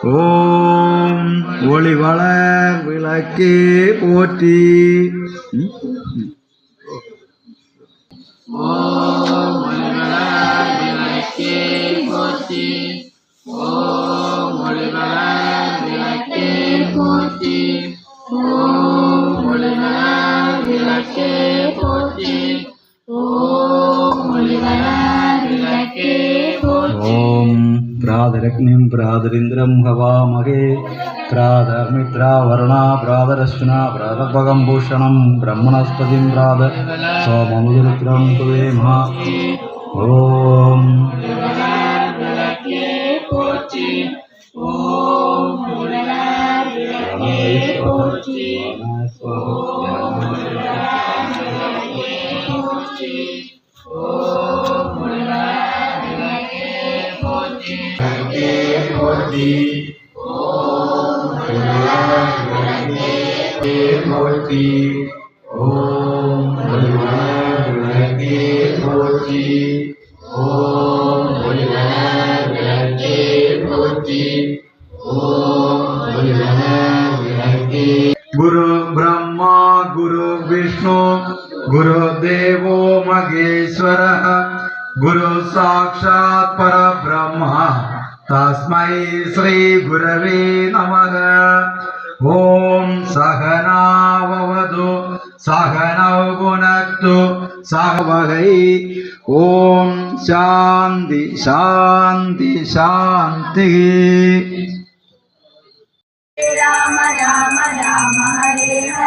ஓம் ஒளிவளர் விளக்கே போற்றி ம்? ஓம் ஒளிவளர் விளக்கே போற்றி ஓ ஒளிவளர் விளக்கே प्रादरग्निं प्रादरिन्द्रं हवामहे प्रादमित्रावरुणा प्रादरश्विना प्रादपगं भूषणं ब्रह्मणस्पतिं प्राद सोममुदरुद्रं कुवेमः ॐ मूर्ति मूर्ति ओम भगवती मूर्ति। भगवती गुरु ब्रह्मा गुरु विष्णु गुरु देवो महेश्वरः गुरु साक्षात् परब्रह्मः। तस्मै श्रीगुरवे नमः ॐ सहनाववतु सहनौ पुनक्तु सह वगै ॐ शान्ति शान्ति शान्तिः राम राम राम हरे हरे हरे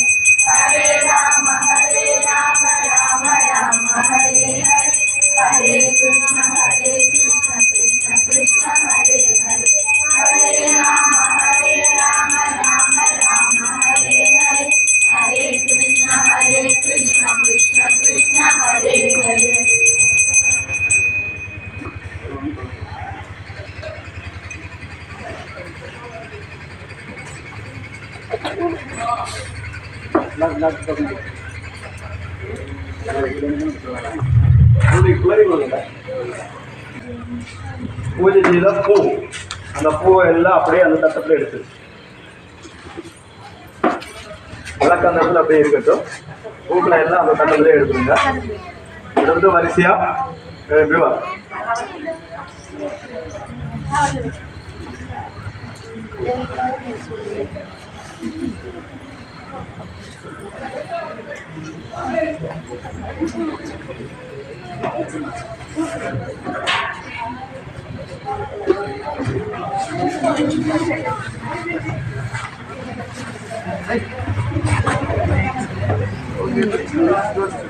பூஜை செய்தால் பூ அந்த பூவை எல்லாம் அப்படியே அந்த தட்டத்தில் எடுத்து விளக்கு அந்த இடத்துல அப்படியே இருக்கட்டும் பூக்களை எல்லாம் அந்த தட்டத்திலே எடுத்துருங்க எடுத்து வரிசையா Thank you. வா राम